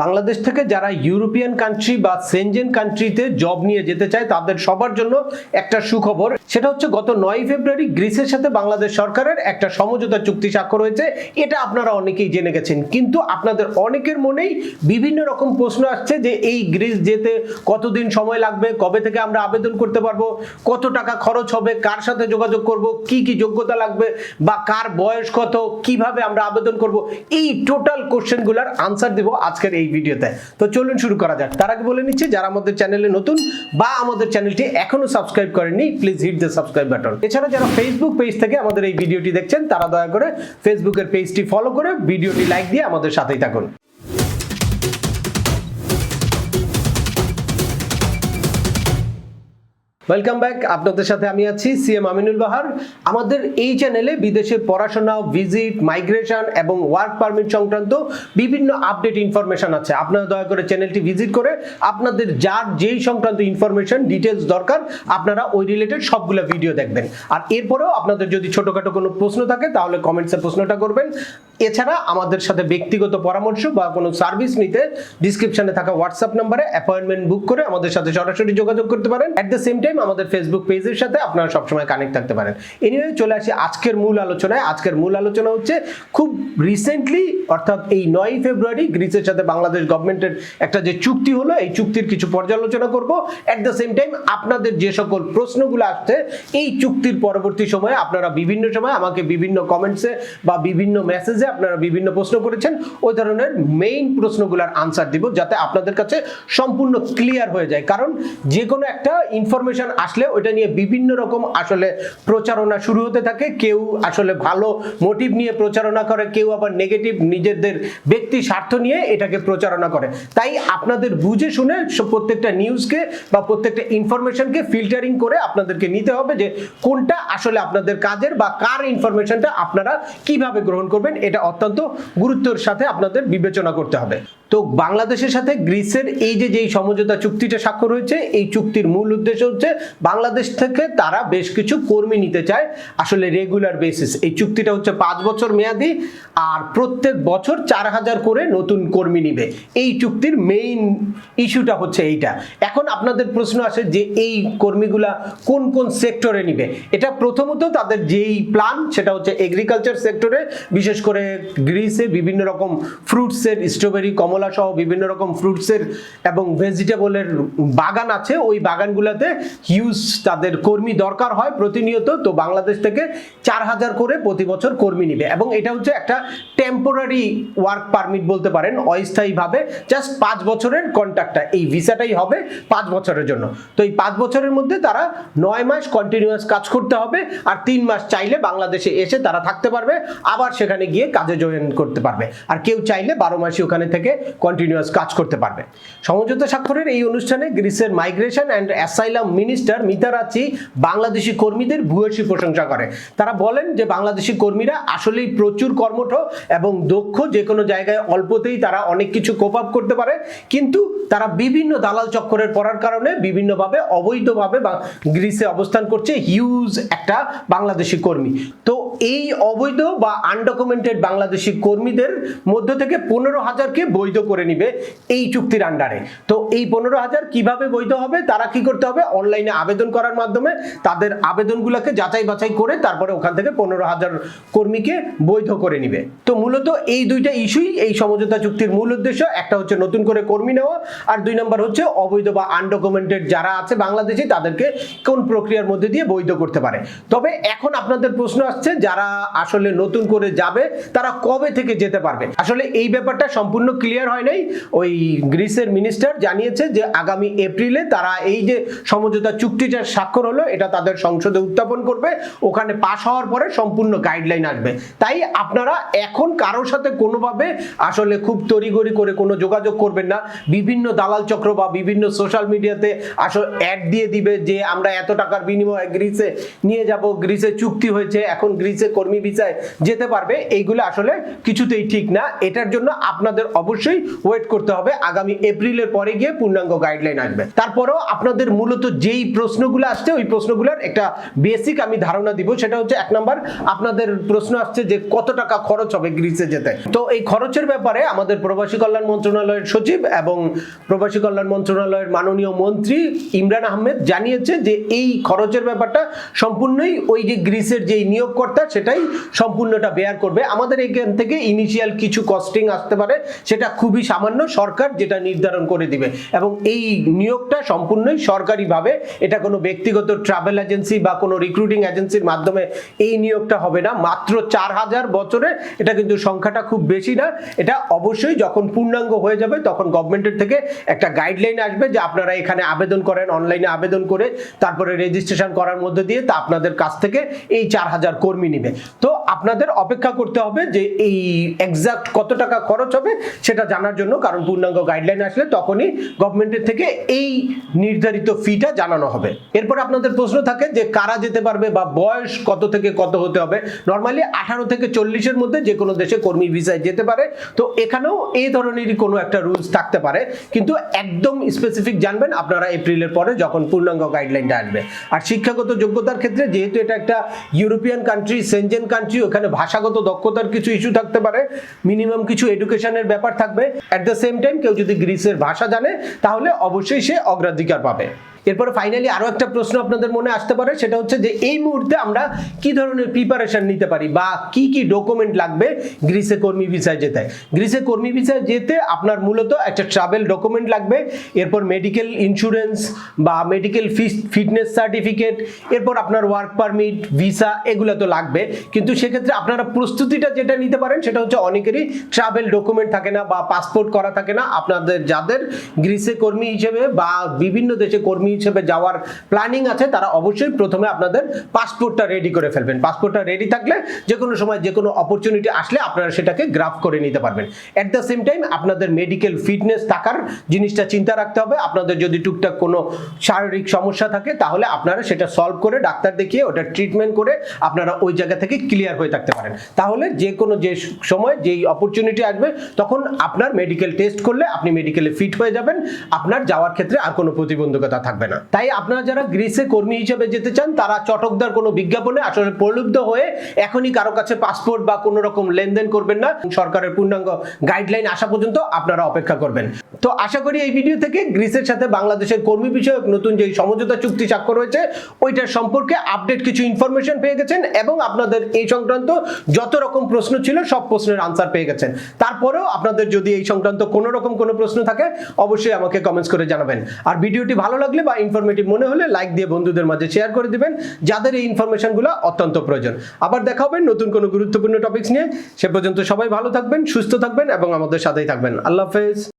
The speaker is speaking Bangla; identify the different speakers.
Speaker 1: বাংলাদেশ থেকে যারা ইউরোপিয়ান কান্ট্রি বা সেনজেন কান্ট্রিতে জব নিয়ে যেতে চায়, তাদের সবার জন্য একটা সুখবর। সেটা হচ্ছে গত নয় ফেব্রুয়ারি গ্রিসের সাথে বাংলাদেশ সরকারের একটা সমঝোতা চুক্তি স্বাক্ষর হয়েছে। এটা আপনারা অনেকেই জেনে গেছেন। কিন্তু আপনাদের অনেকের মনেই বিভিন্ন রকম প্রশ্ন আসছে যে এই গ্রিস যেতে কতদিন সময় লাগবে, কবে থেকে আমরা আবেদন করতে পারব, কত টাকা খরচ হবে, কার সাথে যোগাযোগ করব, কি কি যোগ্যতা লাগবে, বা কার বয়স কত, কীভাবে আমরা আবেদন করব, এই টোটাল কোশ্চেনগুলোর আনসার দিব আজকের এই ভিডিওতে। তো চলুন শুরু করা যাক। তার আগে বলে নিচ্ছি, যারা আমাদের চ্যানেলে নতুন বা আমাদের চ্যানেলটি এখনও সাবস্ক্রাইব করেনি please hit the subscribe button এছাড়া যারা ফেসবুক পেজ থেকে আমাদের এই ভিডিওটি দেখছেন, তারা দয়া করে ফেসবুকের পেজটি ফলো করে ভিডিওটি লাইক দিয়ে আমাদের সাথেই থাকুন। ওয়েলকাম ব্যাক আপনাদের সাথে আমি আছি সিএম আমিনুল বাহার। আমাদের এই চ্যানেলে বিদেশে পড়াশোনা ভিজিট মাইগ্রেশন এবং ওয়ার্ক পারমিট সংক্রান্ত বিভিন্ন আপডেট ইনফরমেশন আছে। আপনারা দয়া করে চ্যানেলটি ভিজিট করে আপনাদের যার যেই সংক্রান্ত ইনফরমেশন ডিটেলস দরকার, আপনারা ওই রিলেটেড সবগুলো ভিডিও দেখবেন। আর এরপরেও আপনাদের যদি ছোটোখাটো কোনো প্রশ্ন থাকে, তাহলে কমেন্টসে প্রশ্নটা করবেন। এছাড়া আমাদের সাথে ব্যক্তিগত পরামর্শ বা কোনো সার্ভিস নিতে ডিসক্রিপশনে থাকা হোয়াটসঅ্যাপ নাম্বারে অ্যাপয়েন্টমেন্ট বুক করে আমাদের সাথে সরাসরি যোগাযোগ করতে পারেন। অ্যাট দ্য সেম টাইম আমাদের ফেসবুক পেজের সাথে আপনারা সবসময় কানেক্ট থাকতে পারেন। এনিওয়ে চলে আসি আজকের মূল আলোচনায়। আজকের মূল আলোচনা হচ্ছে খুব রিসেন্টলি অর্থাৎ এই নয় ফেব্রুয়ারি, গ্রিসের সাথে বাংলাদেশ গভর্নমেন্টের একটা যে চুক্তি হলো, এই চুক্তির কিছু পর্যালোচনা করব। অ্যাট দ্য সেম টাইম আপনাদের যে সকল প্রশ্নগুলো আসছে, এই চুক্তির পরবর্তী সময়ে আপনারা বিভিন্ন সময় আমাকে বিভিন্ন কমেন্টসে বা বিভিন্ন মেসেজে আপনারা বিভিন্ন প্রশ্ন করেছেন, ওই ধরনের মেইন প্রশ্নগুলোর আনসার দিব যাতে আপনাদের কাছে সম্পূর্ণ ক্লিয়ার হয়ে যায়। কারণ যে কোনো একটা ইনফরমেশন আসলে ওইটা নিয়ে বিভিন্ন রকম আসলে প্রচারণা শুরু হতে থাকে। কেউ আসলে ভালো মোটিভ নিয়ে প্রচারণা করে, কেউ আবার নেগেটিভ নিজেদের ব্যক্তি স্বার্থ নিয়ে এটাকে প্রচারণা করে। তাই আপনাদের বুঝে শুনে প্রত্যেকটা নিউজকে বা প্রত্যেকটা ইনফরমেশনকে ফিল্টারিং করে আপনাদেরকে নিতে হবে যে কোনটা আসলে আপনাদের কাজের বা কার ইনফরমেশনটা আপনারা কীভাবে গ্রহণ করবেন, এটা অত্যন্ত গুরুত্বের সাথে আপনাদের বিবেচনা করতে হবে। তো বাংলাদেশের সাথে গ্রিসের এই যে যেই সমঝোতা চুক্তিটা স্বাক্ষর হয়েছে, এই চুক্তির মূল উদ্দেশ্য হচ্ছে বাংলাদেশ থেকে তারা বেশ কিছু কর্মী নিতে চায় আসলে রেগুলার বেসিস। এই চুক্তিটা হচ্ছে পাঁচ বছর মেয়াদি আর প্রত্যেক বছর চার হাজার করে নতুন কর্মী নিবে। এই চুক্তির মেইন ইস্যুটা হচ্ছে এইটা। এখন আপনাদের প্রশ্ন আসে যে এই কর্মীগুলা কোন কোন সেক্টরে নিবে? এটা প্রথমত তাদের যেই প্ল্যান সেটা হচ্ছে এগ্রিকালচার সেক্টরে বিশেষ করে গ্রিসে বিভিন্ন রকম ফ্রুটসের স্ট্রবেরি কমলা সহ বিভিন্ন রকম ফ্রুটসের এবং ভেজিটেবলের বাগান আছে, ওই বাগানগুলোতে হিউজ তাদের কর্মী দরকার হয় প্রতিনিয়ত, তো বাংলাদেশ থেকে চার হাজার করে প্রতি বছর কর্মী নিবে। এবং এটা হচ্ছে একটা টেম্পোরারি ওয়ার্ক পারমিট বলতে পারেন, অস্থায়ীভাবে জাস্ট পাঁচ বছরের কন্ট্রাক্টটা এই ভিসাটাই হবে পাঁচ বছরের জন্য। তো এই পাঁচ বছরের মধ্যে তারা নয় মাস কন্টিনিউয়াস কাজ করতে হবে, আর তিন মাস চাইলে বাংলাদেশে এসে তারা থাকতে পারবে, আবার সেখানে গিয়ে কাজে জয়েন করতে পারবে। আর কেউ চাইলে বারো মাসই ওখানে থেকে কন্টিনিউয়াস কাজ করতে পারবে। সমঝোতা স্বাক্ষরের এই অনুষ্ঠানে গ্রিসের migration and asylum minister Mitarachi Bangladeshi কর্মীদের ভূয়সী প্রশংসা করে। তারা বলেন যে বাংলাদেশি কর্মীরা আসলেই প্রচুর কর্মঠ এবং দক্ষ, যে কোনো জায়গায় অল্পতেই তারা অনেক কিছু কোপ আপ করতে পারে। কিন্তু তারা বিভিন্ন দালাল চক্করের পড়ার কারণে বিভিন্নভাবে, অবৈধভাবে বা গ্রিসে অবস্থান করছে হিউজ একটা বাংলাদেশি কর্মী। তো এই অবৈধ বা আনডকুমেন্টেড বাংলাদেশি কর্মীদের মধ্য থেকে পনেরো হাজারকে বৈধ করে নিবে এই চুক্তির আন্ডারে তো এই পনেরো হাজার কীভাবে বৈধ হবে? তারা কি করতে হবে? অনলাইনে আবেদন করার মাধ্যমে তাদের আবেদনগুলোকে যাচাই বাছাই করে তারপরে ওখান থেকে পনেরো হাজার কর্মীকে বৈধ করে নিবে। তো মূলত এই দুইটা ইস্যুই এই সমঝোতা চুক্তির মূল উদ্দেশ্য। একটা হচ্ছে নতুন করে কর্মী নেওয়া, আর দুই নম্বর হচ্ছে অবৈধ বা আনডকুমেন্টেড যারা আছে বাংলাদেশে, তাদেরকে কোন প্রক্রিয়ার মধ্যে দিয়ে বৈধ করতে পারে। তবে এখন আপনাদের প্রশ্ন আসছে, যারা আসলে নতুন করে যাবে, তারা কবে থেকে যেতে পারবে? আসলে এই ব্যাপারটা সম্পূর্ণ ক্লিয়ার হয় নাই। ওই গ্রিসের মিনিস্টার জানিয়েছে যে, আগামী এপ্রিলে তারা এই যে সমঝোতা চুক্তিটা স্বাক্ষর হলো, এটা তাদের সংসদে উত্থাপন করবে। ওখানে পাশ হওয়ার পরে সম্পূর্ণ গাইডলাইন আসবে। তাই আপনারা এখন কারোর সাথে কোনোভাবে আসলে খুব তড়িগড়ি করে কোনো যোগাযোগ করবেন না। বিভিন্ন দালাল চক্র বা বিভিন্ন সোশ্যাল মিডিয়াতে আসলে অ্যাড দিয়ে দিবে যে, আমরা এত টাকার বিনিময়ে গ্রিসে নিয়ে যাব, গ্রিসে চুক্তি হয়েছে, এখন গ্রিসে গ্রিসে কর্মী ভিসায় যেতে পারবে। এইগুলো আসলে কিছুতেই ঠিক না। এটার জন্য আপনাদের অবশ্যই ওয়েট করতে হবে। আগামী এপ্রিলের পরে গিয়ে পূর্ণাঙ্গ গাইডলাইন আসবে। তারপরেও আপনাদের মূলত যেই প্রশ্নগুলো আসছে, ওই প্রশ্নগুলোর একটা বেসিক আমি ধারণা দিব। সেটা হচ্ছে এক নম্বর, আপনাদের প্রশ্ন আসছে যে কত টাকা খরচ হবে গ্রিসে যেতে। তো এই খরচের ব্যাপারে আমাদের প্রবাসী কল্যাণ মন্ত্রণালয়ের সচিব এবং প্রবাসী কল্যাণ মন্ত্রণালয়ের মাননীয় মন্ত্রী ইমরান আহমেদ জানিয়েছে যে এই খরচের ব্যাপারটা সম্পূর্ণই ওই যে গ্রিসের যে নিয়োগকর্তা, সেটাই সম্পূর্ণটা বেয়ার করবে। আমাদের এখান থেকে ইনিশিয়াল কিছু কস্টিং আসতে পারে, সেটা খুবই সামান্য সরকার যেটা নির্ধারণ করে দিবে। এবং এই নিয়োগটা সম্পূর্ণই সরকারিভাবে, এটা কোনো ব্যক্তিগত ট্রাভেল এজেন্সি বা কোনো রিক্রুটিং এজেন্সির মাধ্যমে এই নিয়োগটা হবে না। মাত্র চার হাজার বছরে এটা কিন্তু সংখ্যাটা খুব বেশি না। এটা অবশ্যই যখন পূর্ণাঙ্গ হয়ে যাবে তখন গভর্নমেন্টের থেকে একটা গাইডলাইন আসবে যে আপনারা এখানে আবেদন করেন অনলাইনে আবেদন করে তারপরে রেজিস্ট্রেশন করার মধ্যে দিয়ে তা আপনাদের কাছ থেকে এই চার হাজার কর্মী নিবে। তো আপনাদের অপেক্ষা করতে হবে যে এই এক্সাক্ট কত টাকা খরচ হবে সেটা জানার জন্য, কারণ পূর্ণাঙ্গ গাইডলাইন আসলে তখনই গভর্নমেন্টের থেকে এই নির্ধারিত ফিটা জানানো হবে। এরপর আপনাদের প্রশ্ন থাকে যে কারা যেতে পারবে বা বয়স কত থেকে কত হতে হবে। নর্মালি আঠারো থেকে চল্লিশের মধ্যে যে কোনো দেশে কর্মী ভিসায় যেতে পারে। তো এখানেও এই ধরনেরই কোনো একটা রুলস থাকতে পারে। কিন্তু একদম স্পেসিফিক জানবেন আপনারা এপ্রিলের পরে যখন পূর্ণাঙ্গ গাইডলাইনটা আসবে। আর শিক্ষাগত যোগ্যতার ক্ষেত্রে যেহেতু এটা একটা ইউরোপিয়ান কান্ট্রি সেনজেন কান্ট্রি ওখানে ভাষাগত দক্ষতার কিছু ইস্যু থাকতে পারে। মিনিমাম কিছু এডুকেশনের ব্যাপার থাকবে অ্যাট দ্য সেম টাইম কেউ যদি গ্রিসের ভাষা জানে তাহলে অবশ্যই সে অগ্রাধিকার পাবে। এরপরে ফাইনালি আরও একটা প্রশ্ন আপনাদের মনে আসতে পারে, সেটা হচ্ছে যে এই মুহূর্তে আমরা কি ধরনের প্রিপারেশন নিতে পারি বা কি কি ডকুমেন্ট লাগবে গ্রিসে কর্মী ভিসায় যেতে? গ্রিসে কর্মী ভিসায় যেতে আপনার মূলত একটা ট্রাভেল ডকুমেন্ট লাগবে, এরপর মেডিকেল ইন্স্যুরেন্স বা মেডিকেল ফিটনেস সার্টিফিকেট এরপর আপনার ওয়ার্ক পারমিট ভিসা এগুলো তো লাগবে। কিন্তু সেক্ষেত্রে আপনারা প্রস্তুতিটা যেটা নিতে পারেন, সেটা হচ্ছে অনেকেরই ট্রাভেল ডকুমেন্ট থাকে না বা পাসপোর্ট করা থাকে না। আপনাদের যাদের গ্রিসে কর্মী হিসেবে বা বিভিন্ন দেশে কর্মী হিসেবে যাওয়ার প্ল্যানিং আছে, তারা অবশ্যই প্রথমে আপনাদের পাসপোর্টটা রেডি করে ফেলবেন। পাসপোর্টটা রেডি থাকলে যে কোনো সময় যে কোনো অপরচুনিটি আসলে আপনারা সেটাকে গ্রাফ করে নিতে পারবেন। অ্যাট দ্য সেম টাইম আপনাদের মেডিকেল ফিটনেস থাকার জিনিসটা চিন্তা রাখতে হবে। আপনাদের যদি টুকটাক কোনো শারীরিক সমস্যা থাকে, তাহলে আপনারা সেটা সলভ করে ডাক্তার দেখিয়ে ওটা ট্রিটমেন্ট করে আপনারা ওই জায়গা থেকে ক্লিয়ার হয়ে থাকতে পারেন। তাহলে যে কোনো যে সময় যেই অপরচুনিটি আসবে, তখন আপনার মেডিকেল টেস্ট করলে আপনি মেডিকেলে ফিট হয়ে যাবেন। আপনার যাওয়ার ক্ষেত্রে আর কোনো প্রতিবন্ধকতা থাকবে না। তাই আপনারা যারা গ্রিসে কর্মী হিসেবে যেতে চান, তারা চটকদার কোনো বিজ্ঞাপনে আসলে প্রলুব্ধ হয়ে এখনই কারও কাছে পাসপোর্ট বা কোনো রকম লেনদেন করবেন না। সরকারের পূর্ণাঙ্গ গাইডলাইন আসা পর্যন্ত আপনারা অপেক্ষা করবেন। তো আশা করি এই ভিডিও থেকে গ্রিসের সাথে বাংলাদেশের কর্মী বিষয়ক নতুন যে সমঝোতা চুক্তি স্বাক্ষর হয়েছে, ওইটার সম্পর্কে আপডেট কিছু ইনফরমেশন পেয়ে গেছেন এবং আপনাদের এই সংক্রান্ত যত রকম প্রশ্ন ছিল, সব প্রশ্নের আনসার পেয়ে গেছেন। তারপরেও আপনাদের যদি এই সংক্রান্ত কোনো রকম কোনো প্রশ্ন থাকে, অবশ্যই আমাকে কমেন্টস করে জানাবেন। আর ভিডিওটি ভালো লাগলে বা ইনফরমেটিভ মনে হলে লাইক দিয়ে বন্ধুদের মাঝে শেয়ার করে দিবেন, যাদের এই ইনফরমেশনগুলো অত্যন্ত প্রয়োজন। আবার দেখা হবে নতুন কোনো গুরুত্বপূর্ণ টপিকস নিয়ে। সে পর্যন্ত সবাই ভালো থাকবেন, সুস্থ থাকবেন এবং আমাদের সাথেই থাকবেন। আল্লাহ হাফেজ।